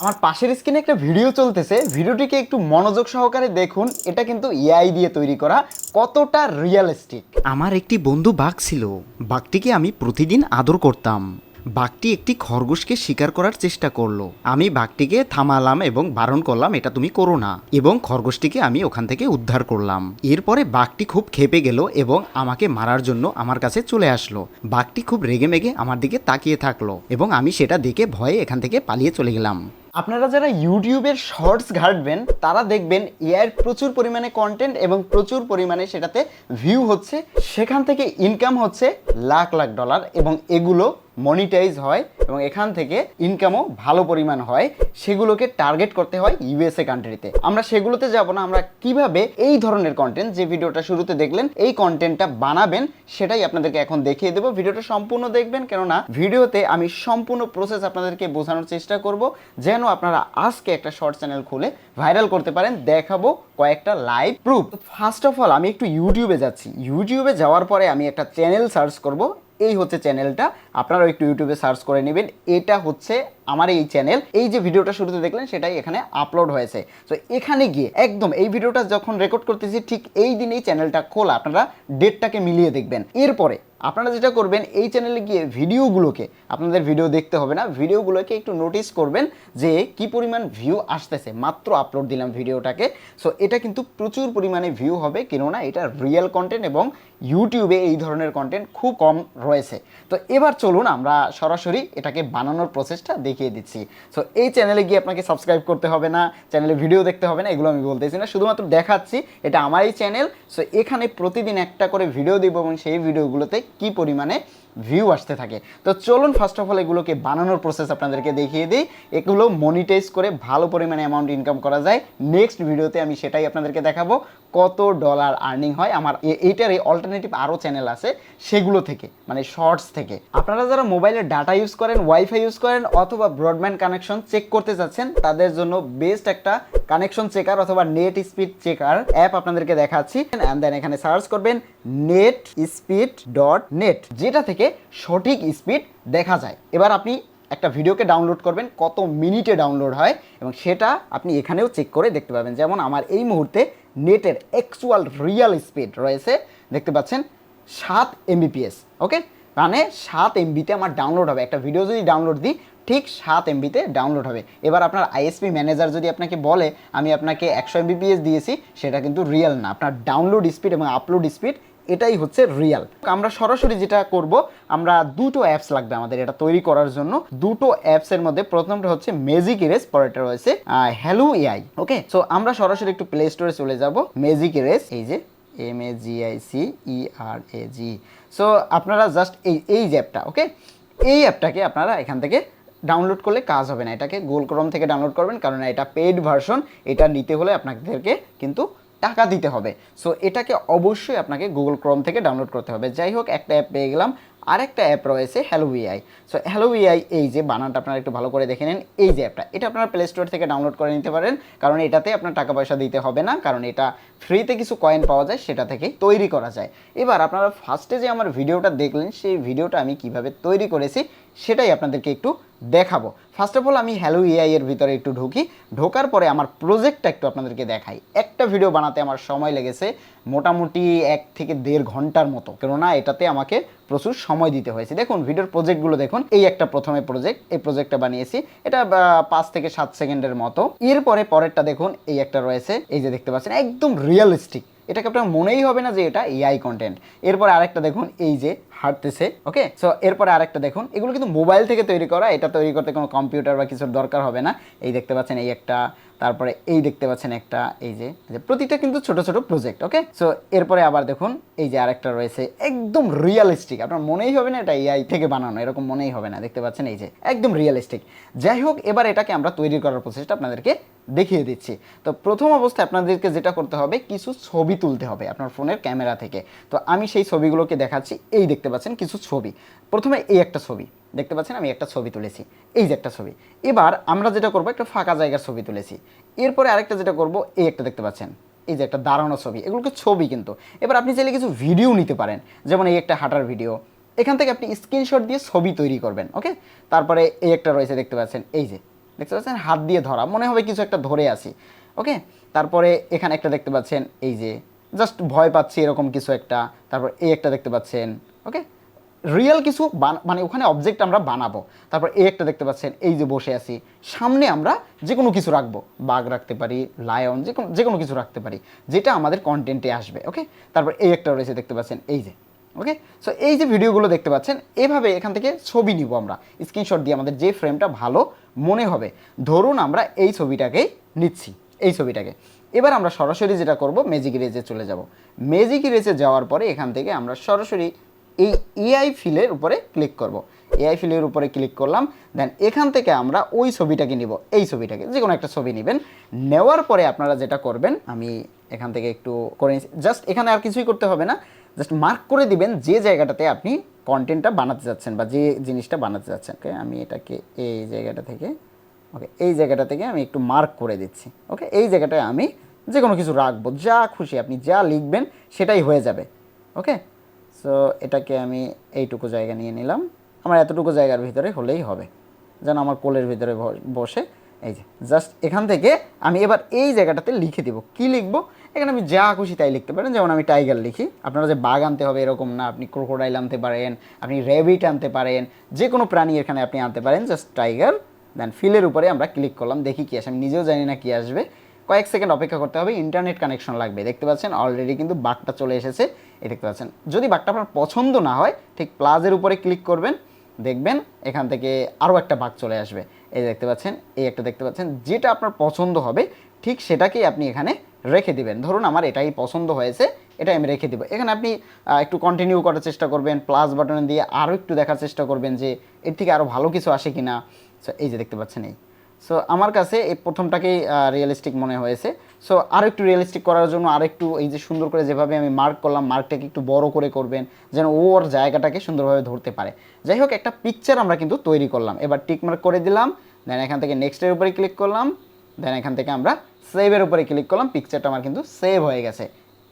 আমার পাশের স্ক্রিনে একটা ভিডিও চলতেছে। ভিডিওটিকে একটু মনোযোগ সহকারে দেখুন। এটা কিন্তু এআই দিয়ে তৈরি করা কতটা রিয়েলিস্টিক আমার একটি বন্ধু বাঘ ছিল। বাঘটিকে আমি প্রতিদিন আদর করতাম। বাঘটি একটি খরগোশকে শিকার করার চেষ্টা করল। আমি বাঘটিকে থামালাম এবং বারণ করলাম, এটা তুমি করো না। এবং খরগোশটিকে আমি ওখান থেকে উদ্ধার করলাম। এরপরে বাঘটি খুব খেপে গেল এবং আমাকে মারার জন্য আমার কাছে চলে আসলো। বাঘটি খুব রেগে মেগে আমার দিকে তাকিয়ে থাকল এবং আমি সেটা দেখে ভয়ে এখান থেকে পালিয়ে চলে গেলাম। আপনারা যারা ইউটিউবের শর্টস ঘাটবেন, তারা দেখবেন এআইয়ের প্রচুর পরিমাণে কন্টেন্ট এবং প্রচুর পরিমাণে সেটাতে ভিউ হচ্ছে। সেখান থেকে ইনকাম হচ্ছে লাখ লাখ ডলার এবং এগুলো মনিটাইজ হয় এবং এখান থেকে ইনকামও ভালো পরিমাণ হয়। সেগুলোকে টার্গেট করতে হয় ইউএসএ কান্ট্রিতে আমরা সেগুলোতে যাব না, আমরা কীভাবে এই ধরনের কন্টেন্ট যে ভিডিওটা শুরুতে দেখলেন, এই কন্টেন্টটা বানাবেন, সেটাই আপনাদেরকে এখন দেখিয়ে দেবো। ভিডিওটা সম্পূর্ণ দেখবেন, কেননা ভিডিওতে আমি সম্পূর্ণ প্রসেস আপনাদেরকে বোঝানোর চেষ্টা করব, যেন আপনারা আজকে একটা শর্ট চ্যানেল খুলে ভাইরাল করতে পারেন, দেখাবো কয়েকটা live proof first of all আমি একটু ইউটিউবে যাচ্ছি। ইউটিউবে যাওয়ার পরে আমি একটা চ্যানেল সার্চ করব। এই হচ্ছে চ্যানেলটা আপনারাও একটু ইউটিউবে সার্চ করে নেবেন। এটা হচ্ছে আমার এই চ্যানেল এই যে ভিডিওটা শুরুতে দেখলেন, সেটাই এখানে আপলোড হয়েছে। তো এখানে গিয়ে একদম এই ভিডিওটা যখন রেকর্ড করতেছি, ঠিক এই দিনেই চ্যানেলটা খোলা। আপনারা ডেটটাকে মিলিয়ে দেখবেন। এরপরে আপনারা যেটা করবেন, এই চ্যানেলে গিয়ে ভিডিওগুলোকে, আপনাদের ভিডিও দেখতে হবে না, ভিডিওগুলোকে একটু নোটিস করবেন যে কি পরিমাণ ভিউ আসতেছে। মাত্র আপলোড দিলাম ভিডিওটাকে। সো এটা কিন্তু প্রচুর পরিমাণে ভিউ হবে, কেননা এটা রিয়েল কন্টেন্ট এবং ইউটিউবে এই ধরনের কন্টেন্ট খুব কম রয়েছে। তো, এবার চলুন আমরা সরাসরি এটাকে বানানোর প্রসেসটা দেখিয়ে দিচ্ছি। সো এই চ্যানেলে গিয়ে আপনাকে সাবস্ক্রাইব করতে হবে না চ্যানেলে ভিডিও দেখতে হবে না, এগুলো আমি বলতেছি না। শুধুমাত্র দেখাচ্ছি, এটা আমারই চ্যানেল সো এখানে প্রতিদিন একটা করে ভিডিও দিব এবং সেই ভিডিওগুলোতে কি পরিমাণে ভিউ আসতে থাকে। তো চলুন ফার্স্ট অফ অল এগুলোকে বানানোর প্রসেস আপনাদেরকে দেখিয়ে দিই। এগুলো মনিটাইজ করে ভালো পরিমাণে অ্যামাউন্ট ইনকাম করা যায়। নেক্সট ভিডিওতে আমি সেটাই আপনাদেরকে দেখাবো। কত ডলার আর্নিং হয়, আমার এইটার এই অল্টারনেটিভ আরও চ্যানেল আছে সেগুলো থেকে মানে শর্টস থেকে। আপনারা যারা মোবাইলে ডাটা ইউজ করেন ওয়াইফাই ইউজ করেন, অথবা ব্রডব্যান্ড কানেকশন চেক করতে চাচ্ছেন তাদের জন্য বেস্ট একটা কানেকশন চেকার অথবা নেট স্পিড চেকার অ্যাপ আপনাদেরকে দেখাচ্ছি। অ্যান্ড দেন এখানে সার্চ করবেন নেট স্পিড ডট নেট যেটা থেকে সঠিক স্পিড দেখা যায়। এবার আপনি একটা ভিডিওকে ডাউনলোড করবেন, কত মিনিটে ডাউনলোড হয়, এবং সেটা আপনি এখানেও চেক করে দেখতে পাবেন। যেমন আমার এই মুহূর্তে নেটের অ্যাকচুয়াল রিয়াল স্পিড রয়েছে। দেখতে পাচ্ছেন, সাত এমবিপিএস ওকে মানে সাত এমবিতে আমার ডাউনলোড হবে। একটা ভিডিও যদি ডাউনলোড দিই, ঠিক সাত এমবিতে ডাউনলোড হবে। এবার আপনার আইএসপি ম্যানেজার যদি আপনাকে বলে, আমি আপনাকে একশো এমবিপিএস দিয়েছি, সেটা কিন্তু রিয়েল না। আপনার ডাউনলোড স্পিড এবং আপলোড স্পিড এটাই হচ্ছে রিয়াল আমরা সরাসরি যেটা করব, আমরা দুটো অ্যাপস লাগবে আমাদের এটা তৈরি করার জন্য। দুটো অ্যাপসের মধ্যে প্রথমটা হচ্ছে ম্যাজিক ইরেস পরেরটা রয়েছে হ্যালো এআই ওকে সো আমরা সরাসরি একটু প্লে স্টোরে চলে যাব। ম্যাজিক ইরেস এই যে M A G I C E R A G so আপনারা জাস্ট এই এই যে অ্যাপটা ওকে এই অ্যাপটাকে আপনারা এখান থেকে ডাউনলোড করলে কাজ হবে না। এটাকে গুগল ক্রোম থেকে ডাউনলোড করবেন, কারণ এটা পেইড ভার্সন এটা নিতে হলে আপনাদেরকে কিন্তু টাকা দিতে হবে। সো এটাকে অবশ্যই আপনাকে গুগল ক্রোম থেকে ডাউনলোড করতে হবে। যাই হোক, একটা অ্যাপ পেয়ে গেলাম। আরেকটা অ্যাপ রয়েছে hello VI so hello VI এই যে বানানটা আপনারা একটু ভালো করে দেখে নেন, এই যে অ্যাপটা এটা আপনারা প্লে স্টোর থেকে ডাউনলোড করে নিতে পারেন, কারণ এটাতে আপনার টাকা পয়সা দিতে হবে না, কারণ এটা ফ্রিতে কিছু কয়েন পাওয়া যায়, সেটা থেকেই তৈরি করা যায়। এবার আপনারা ফার্স্টে যে আমার ভিডিওটা দেখলেন, সেই ভিডিওটা আমি কীভাবে তৈরি করেছি সেটাই আপনাদেরকে একটু দেখাবো। ফার্স্ট অফ অল আমি হ্যালো এআই এর ভিতরে একটু ঢুকি। ঢোকার পরে আমার প্রজেক্টটা একটু আপনাদেরকে দেখাই। একটা ভিডিও বানাতে আমার সময় লেগেছে মোটামুটি এক থেকে দেড় ঘণ্টার মতো। কেননা এটাতে আমাকে প্রচুর সময় দিতে হয়েছে। দেখুন ভিডিওর প্রজেক্টগুলো দেখুন। এই একটা প্রথমে প্রজেক্ট এই প্রজেক্টটা বানিয়েছি। এটা পাঁচ থেকে সাত সেকেন্ডের মতো। এরপরে পরেরটা দেখুন, এই একটা রয়েছে। এই যে দেখতে পাচ্ছেন, একদম রিয়েলিস্টিক এটাকে আপনার মনেই হবে না যে এটা এআই কন্টেন্ট এরপরে আরেকটা দেখুন, এই যে হাঁটতেছে ওকে সো এরপরে আরেকটা দেখুন, এগুলো কিন্তু মোবাইল থেকে তৈরি করা, এটা তৈরি করতে কোনো কম্পিউটার বা কিছুর দরকার হবে না। এই দেখতে পাচ্ছেন, এই একটা তারপরে এই দেখতে পাচ্ছেন একটা, এই যে প্রতিটা কিন্তু ছোট ছোট প্রজেক্ট ওকে সো এরপরে আবার দেখুন, এই যে আরেকটা রয়েছে, একদম রিয়েলিস্টিক আপনার মনেই হবে না এটা এআই থেকে বানানো, এরকম মনেই হবে না, দেখতে পাচ্ছেন এই যে, একদম রিয়েলিস্টিক যাই হোক, এবার এটাকে আমরা তৈরি করার প্রসেসটা আপনাদেরকে দেখিয়ে দিচ্ছি। তো প্রথম অবস্থায় আপনাদেরকে যেটা করতে হবে, কিছু ছবি তুলতে হবে আপনার ফোনের ক্যামেরা থেকে। তো আমি সেই ছবিগুলোকে দেখাচ্ছি, এই দেখতে পাচ্ছেন কিছু ছবি। প্রথমে এই একটা ছবি। দেখতে পাচ্ছেন আমি একটা ছবি তুলেছি। এই যে একটা ছবি। এবার আমরা যেটা করব, একটা ফাঁকা জায়গার ছবি তুলেছি। এরপরে আরেকটা যেটা করব, এই একটা দেখতে পাচ্ছেন। এই যে একটা দাঁড়ানো ছবি। এগুলোকে ছবি কিন্তু। এবার আপনি চাইলে কিছু ভিডিও নিতে পারেন। যেমন এই একটা হাঁটার ভিডিও। এখান থেকে আপনি স্ক্রিনশট দিয়ে ছবি তৈরি করবেন, ওকে? তারপরে এই একটা রয়েছে দেখতে পাচ্ছেন। এই যে, দেখতে পাচ্ছেন? হাত দিয়ে ধরা। মনে হবে কিছু একটা ধরে আছি, ওকে? তারপরে এখানে একটা দেখতে পাচ্ছেন, এই যে, জাস্ট ভয় পাচ্ছি এরকম কিছু একটা। তারপর এই একটা দেখতে পাচ্ছেন, ওকে? রিয়েল কিছু মানে ওখানে অবজেক্ট আমরা বানাবো। তারপর এই একটা দেখতে পাচ্ছেন, এই যে বসে আছি। সামনে আমরা যে কোনো কিছু রাখব। বাঘ রাখতে পারি লায়ন যে কোনো যে কোনো কিছু রাখতে পারি। যেটা আমাদের কন্টেন্টে আসবে ওকে তারপর এই একটা রয়েছে, দেখতে পাচ্ছেন, এই যে ওকে সো এই যে ভিডিওগুলো দেখতে পাচ্ছেন, এভাবে এখান থেকে ছবি নিব আমরা। স্ক্রিনশট দিয়ে আমাদের যে ফ্রেমটা ভালো মনে হবে। ধরুন আমরা এই ছবিটাকেই নিচ্ছি, এই ছবিটাকে। এবার আমরা সরাসরি যেটা করব ম্যাজিক রেজে চলে যাব। ম্যাজিক রেজে যাওয়ার পরে এখান থেকে আমরা সরাসরি এই এআই ফিলের উপরে ক্লিক করব। এআই ফিলের উপরে ক্লিক করলাম দেন এখান থেকে আমরা ওই ছবিটাকে নিব। এই ছবিটাকে যে কোনো একটা ছবি নেবেন। নেওয়ার পরে আপনারা যেটা করবেন, আমি এখান থেকে একটু করে জাস্ট এখানে আর কিছুই করতে হবে না। জাস্ট মার্ক করে দিবেন যে জায়গাটাতে আপনি কন্টেন্টটা বানাতে যাচ্ছেন বা যে জিনিসটা বানাতে যাচ্ছেন। ওকে আমি এটাকে এই জায়গাটা থেকে ওকে এই জায়গাটা থেকে আমি একটু মার্ক করে দিচ্ছি। ওকে এই জায়গাটায় আমি যে কোনো কিছু রাখব। যা খুশি আপনি যা লিখবেন, সেটাই হয়ে যাবে। ওকে সো এটাকে আমি এইটুকু জায়গা নিয়ে নিলাম। আমার এতটুকু জায়গার ভিতরে হলেই হবে। যেন আমার কোলের ভিতরে বসে এই যে, জাস্ট এখান থেকে আমি এবার এই জায়গাটাতে লিখে দিব। কি লিখব? এখানে আমি যা খুশি তাই লিখতে পারেন। যেমন আমি টাইগার লিখি। আপনারা যে বাঘ আনতে হবে এরকম না। আপনি ক্রোকোডাইল আনতে পারেন, আপনি র্যাবিট আনতে পারেন, যে কোনো প্রাণী এখানে আপনি আনতে পারেন, জাস্ট টাইগার, দেন ফিলের উপরে আমরা ক্লিক করলাম। দেখি কি আসে। আমি নিজেও জানি না কি আসবে। কয়েক সেকেন্ড অপেক্ষা করতে হবে ইন্টারনেট কানেকশন লাগবে। দেখতে পাচ্ছেন অলরেডি কিন্তু বাঘটা চলে এসেছে, এই দেখতে পাচ্ছেন। যদি বাঘটা আপনার পছন্দ না হয়, ঠিক প্লাজের উপরে ক্লিক করবেন, দেখবেন এখান থেকে আরও একটা বাঘ চলে আসবে। এই দেখতে পাচ্ছেন, এই একটা দেখতে পাচ্ছেন, যেটা আপনার পছন্দ হবে, ঠিক সেটাকেই আপনি এখানে রেখে দিবেন। ধরুন আমার এটাই পছন্দ হয়েছে এটা আমি রেখে দিব। এখানে আপনি একটু কন্টিনিউ করার চেষ্টা করবেন প্লাস বাটন দিয়ে আরও একটু দেখার চেষ্টা করবেন যে এর থেকে আরও ভালো কিছু আসে কিনা। সো এই যে দেখতে পাচ্ছেন এই। সো আমার কাছে এই প্রথমটাকেই রিয়েলিস্টিক মনে হয়েছে। সো আরও একটু রিয়েলিস্টিক করার জন্য আরেকটু এই যে সুন্দর করে যেভাবে আমি মার্ক করলাম মার্কটাকে একটু বড় করে করবেন, যেন ও ওর জায়গাটাকে সুন্দরভাবে ধরতে পারে। যাই হোক, একটা পিকচার আমরা কিন্তু তৈরি করলাম। এবার টিক মার্ক করে দিলাম দেন এখান থেকে নেক্সটের উপরে ক্লিক করলাম দেন এখান থেকে আমরা সেভের উপরে ক্লিক করলাম পিকচারটা আমার কিন্তু সেভ হয়ে গেছে।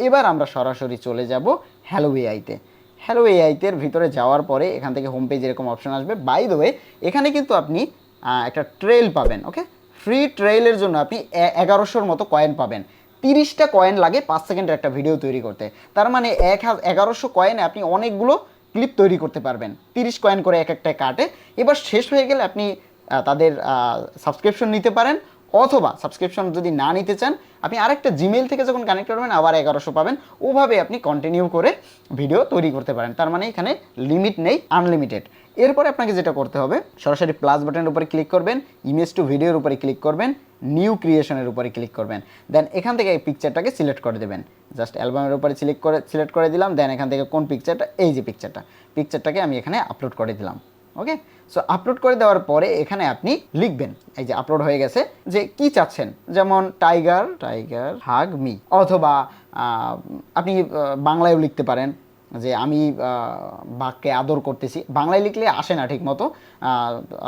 এবার আমরা সরাসরি চলে যাব হ্যালো এআইতে হ্যালো এআইতের ভিতরে যাওয়ার পরে এখান থেকে হোম পেজ এরকম অপশন আসবে। বাই দ্য এখানে কিন্তু আপনি একটা ট্রেল পাবেন ওকে ফ্রি ট্রেলের জন্য আপনি এগারোশোর মতো কয়েন পাবেন। তিরিশটা কয়েন লাগে পাঁচ সেকেন্ডের একটা ভিডিও তৈরি করতে। তার মানে এক এগারোশো কয়েনে আপনি অনেকগুলো ক্লিপ তৈরি করতে পারবেন। তিরিশ কয়েন করে এক একটা কাটে এবার শেষ হয়ে গেলে আপনি তাদের সাবস্ক্রিপশন নিতে পারেন। অথবা সাবস্ক্রিপশন যদি না নিতে চান, আপনি আরেকটা জিমেল থেকে যখন কানেক্ট করবেন, আবার এগারোশো পাবেন। ওভাবে আপনি কন্টিনিউ করে ভিডিও তৈরি করতে পারেন। তার মানে এখানে লিমিট নেই আনলিমিটেড এরপরে আপনাকে যেটা করতে হবে, সরাসরি প্লাস বাটনের উপরে ক্লিক করবেন ইমেজ টু ভিডিওর উপরে ক্লিক করবেন নিউ ক্রিয়েশনের উপরে ক্লিক করবেন। দেন এখান থেকে এই পিকচারটাকে সিলেক্ট করে দেবেন। জাস্ট অ্যালবামের উপরে সিলেক্ট করে সিলেক্ট করে দিলাম দেন এখান থেকে কোন পিকচারটা এই যে পিকচারটা পিকচারটাকে আমি এখানে আপলোড করে দিলাম। ওকে সো আপলোড করে দেওয়ার পরে এখানে আপনি লিখবেন, এই যে আপলোড হয়ে গেছে, যে কি চাচ্ছেন? যেমন টাইগার টাইগার হাগ মি অথবা আপনি বাংলায়ও লিখতে পারেন। যে আমি বাঘকে আদর করতেছি। বাংলায় লিখলে আসে না ঠিক মতো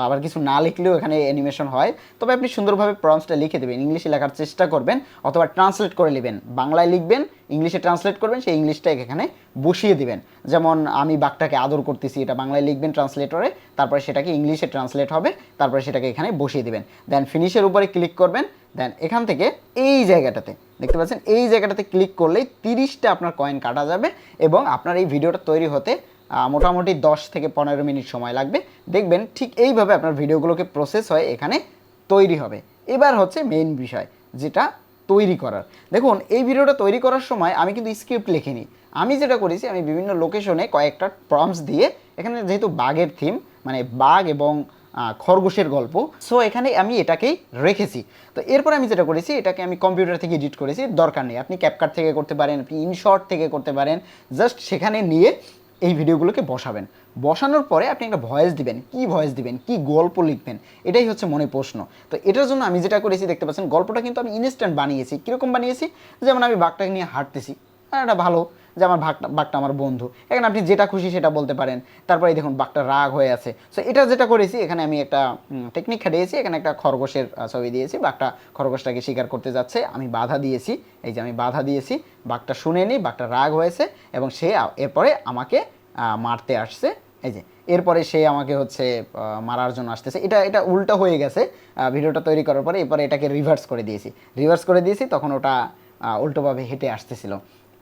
আবার কিছু না লিখলেও এখানে অ্যানিমেশন হয়। তবে আপনি সুন্দরভাবে প্রম্পটসটা লিখে দেবেন। ইংলিশে লেখার চেষ্টা করবেন অথবা ট্রান্সলেট করে নেবেন। বাংলায় লিখবেন ইংলিশে ট্রান্সলেট করবেন, সেই ইংলিশটা এখানে বসিয়ে দিবেন। যেমন, আমি বাঘটাকে আদর করতেছি, এটা বাংলায় লিখবেন ট্রান্সলেটরে তারপরে সেটাকে ইংলিশে ট্রান্সলেট হবে, তারপরে সেটাকে এখানে বসিয়ে দিবেন। দেন ফিনিশের উপরে ক্লিক করবেন দেন এখান থেকে এই জায়গাটাতে, দেখতে পাচ্ছেন, এই জায়গাটাতে ক্লিক করলেই তিরিশটা আপনার কয়েন কাটা যাবে এবং আপনার এই ভিডিওটা তৈরি হতে মোটামুটি দশ থেকে পনেরো মিনিট সময় লাগবে। দেখবেন ঠিক এইভাবে আপনার ভিডিওগুলোকে প্রসেস হয়ে, এখানে তৈরি হবে। এবার হচ্ছে মেইন বিষয়, যেটা তৈরি করার। দেখুন, এই ভিডিওটা তৈরি করার সময় আমি কিন্তু স্ক্রিপ্ট লিখিনি। আমি যেটা করেছি, আমি বিভিন্ন লোকেশনে কয়েকটা প্রমস দিয়ে, এখানে যেহেতু বাঘের থিম মানে বাঘ এবং খরগোশের গল্প। সো এখানে আমি এটাকেই রেখেছি। তো এরপর আমি যেটা করেছি, এটাকে আমি কম্পিউটার থেকে এডিট করেছি, দরকার নেই। আপনি ক্যাপকাট থেকে করতে পারেন, আপনি ইনশর্ট থেকে করতে পারেন জাস্ট সেখানে নিয়ে এই ভিডিওগুলোকে বসাবেন। বসানোর পরে আপনি একটা ভয়েস দিবেন। কি ভয়েস দিবেন? কি গল্প লিখবেন? এটাই হচ্ছে মনে প্রশ্ন। তো এটার জন্য আমি যেটা করেছি, দেখতে পাচ্ছেন, গল্পটা কিন্তু আমি ইনস্ট্যান্ট বানিয়েছি। কীরকম বানিয়েছি? যেমন আমি বাঘটাকে নিয়ে হাঁটতেছি। এটা ভালো যে আমার বাঘটা বাঘটা আমার বন্ধু। এখানে আপনি যেটা খুশি সেটা বলতে পারেন। তারপরে দেখুন, বাঘটা রাগ হয়ে আছে। সো এটা যেটা করেছি, এখানে আমি একটা টেকনিক খাটিয়েছি এখানে একটা খরগোশের ছবি দিয়েছি। বাঘটা খরগোশটাকে শিকার করতে যাচ্ছে। আমি বাধা দিয়েছি। এই যে আমি বাধা দিয়েছি, বাঘটা শুনেনি বাঘটা রাগ হয়েছে এবং সে এরপরে আমাকে মারতে আসছে। এই যে, এরপরে সে আমাকে হচ্ছে মারার জন্য আসতেছে। এটা এটা উল্টা হয়ে গেছে। ভিডিওটা তৈরি করার পরে এরপরে এটাকে রিভার্স করে দিয়েছি। রিভার্স করে দিয়েছি, তখন ওটা উল্টোভাবে হেঁটে আসতেছিল।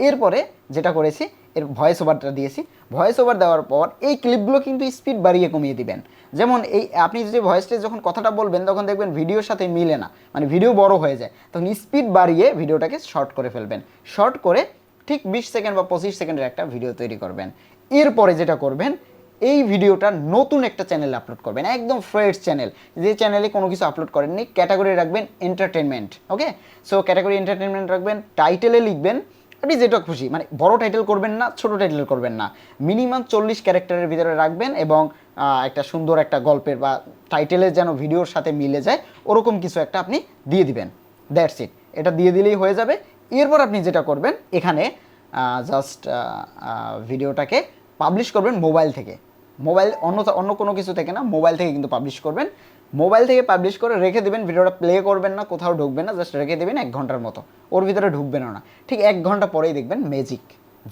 এরপরে যেটা করেছি, এর ভয়েস ওভারটা দিয়েছি। ভয়েস ওভার দেওয়ার পর এই ক্লিপগুলো কিন্তু স্পিড বাড়িয়ে কমিয়ে দিবেন। যেমন এই, আপনি যদি ভয়েসটা যখন কথাটা বলবেন, তখন দেখবেন ভিডিওর সাথে মিলে না। মানে ভিডিও বড় হয়ে যায়। তখন স্পিড বাড়িয়ে ভিডিওটাকে শর্ট করে ফেলবেন। শর্ট করে ঠিক বিশ সেকেন্ড বা পঁচিশ সেকেন্ডের একটা ভিডিও তৈরি করবেন। এরপরে যেটা করবেন, এই ভিডিওটা নতুন একটা চ্যানেলে আপলোড করবেন। একদম ফ্রেশ চ্যানেল যে চ্যানেলে কোনো কিছু আপলোড করেননি ক্যাটাগরি রাখবেন entertainment okay so category entertainment রাখবেন টাইটেলে লিখবেন আপনি যেটা খুশি মানে বড় টাইটেল করবেন না, ছোট টাইটেল করবেন না। মিনিমাম চল্লিশ ক্যারেক্টারের ভিতরে রাখবেন এবং একটা সুন্দর একটা গল্পের বা টাইটেলের যেন ভিডিওর সাথে মিলে যায়, ওরকম কিছু একটা আপনি দিয়ে দিবেন। দ্যাটস ইট এটা দিয়ে দিলেই হয়ে যাবে। এরপর আপনি যেটা করবেন, এখানে জাস্ট ভিডিওটাকে পাবলিশ করবেন মোবাইল থেকে। মোবাইল অন্য অন্য কোনো কিছু থেকে না মোবাইল থেকে কিন্তু পাবলিশ করবেন। মোবাইল থেকে পাবলিশ করে রেখে দেবেন, ভিডিওটা প্লে করবেন না, কোথাও ঢুকবেন না জাস্ট রেখে দেবেন এক ঘণ্টার মতো। ওর ভিতরে ঢুকবেনও না। ঠিক এক ঘণ্টা পরেই দেখবেন ম্যাজিক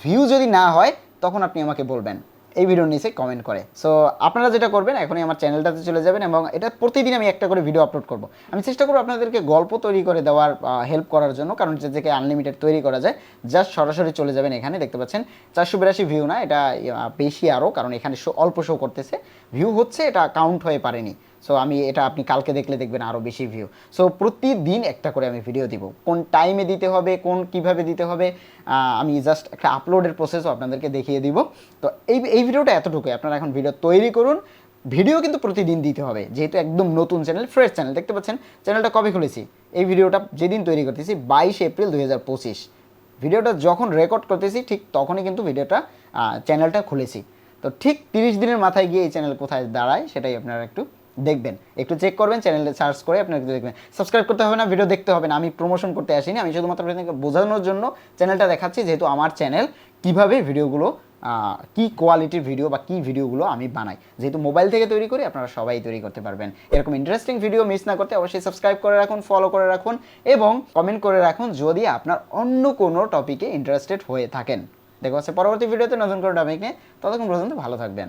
ভিউ যদি না হয়, তখন আপনি আমাকে বলবেন। এই ভিডিওর নিচে কমেন্ট করে। সো আপনারা যেটা করবেন, এখনই আমার চ্যানেলটাতে চলে যাবেন এবং এটা প্রতিদিন আমি একটা করে ভিডিও আপলোড করব। আমি চেষ্টা করব আপনাদেরকে গল্প তৈরি করে দেওয়ার হেল্প করার জন্য, কারণ যে থেকে আনলিমিটেড তৈরি করা যায় জাস্ট সরাসরি চলে যাবেন এখানে, দেখতে পাচ্ছেন। চারশো বিরাশি ভিউ না, এটা বেশি আরও কারণ এখানে অল্প শো করতেছে। ভিউ হচ্ছে, এটা কাউন্ট হয়ে পারেনি। সো আমি এটা আপনি কালকে দেখলে দেখবেন আরও বেশি ভিউ সো প্রতিদিন একটা করে আমি ভিডিও দিব। কোন টাইমে দিতে হবে, কোন কীভাবে দিতে হবে আমি জাস্ট একটা আপলোডের প্রসেসও আপনাদেরকে দেখিয়ে দিব। তো এই এই ভিডিওটা এতটুকুই। আপনারা এখন ভিডিও তৈরি করুন। ভিডিও কিন্তু প্রতিদিন দিতে হবে। যেহেতু একদম নতুন চ্যানেল ফ্রেশ চ্যানেল দেখতে পাচ্ছেন? চ্যানেলটা কবে খুলেছি? এই ভিডিওটা যেদিন তৈরি করতেছি, বাইশে এপ্রিল দুই ভিডিওটা যখন রেকর্ড করতেছি, ঠিক তখনই কিন্তু ভিডিওটা চ্যানেলটা খুলেছি। তো ঠিক তিরিশ দিনের মাথায় গিয়ে এই চ্যানেল কোথায় দাঁড়ায়, সেটাই আপনারা একটু দেখবেন। একটু চেক করবেন চ্যানেলে সার্চ করে আপনারা একটু দেখবেন। সাবস্ক্রাইব করতে হবে না ভিডিও দেখতে হবে না। আমি প্রমোশন করতে আসিনি, আমি শুধুমাত্র আপনাদেরকে বোঝানোর জন্য চ্যানেলটা দেখাচ্ছি, যেহেতু আমার চ্যানেল কীভাবে ভিডিওগুলো কি কোয়ালিটির ভিডিও বা কি ভিডিওগুলো আমি বানাই। যেহেতু মোবাইল থেকে তৈরি করি, আপনারা সবাই তৈরি করতে পারবেন। এরকম ইন্টারেস্টিং ভিডিও মিস না করতে অবশ্যই সাবস্ক্রাইব করে রাখুন ফলো করে রাখুন এবং কমেন্ট করে রাখুন যদি আপনার অন্য কোনো টপিকে ইন্টারেস্টেড হয়ে থাকেন। দেখা হচ্ছে পরবর্তী ভিডিওতে নতুন কোনো টপিক নিয়ে, ততক্ষণ পর্যন্ত ভালো থাকবেন।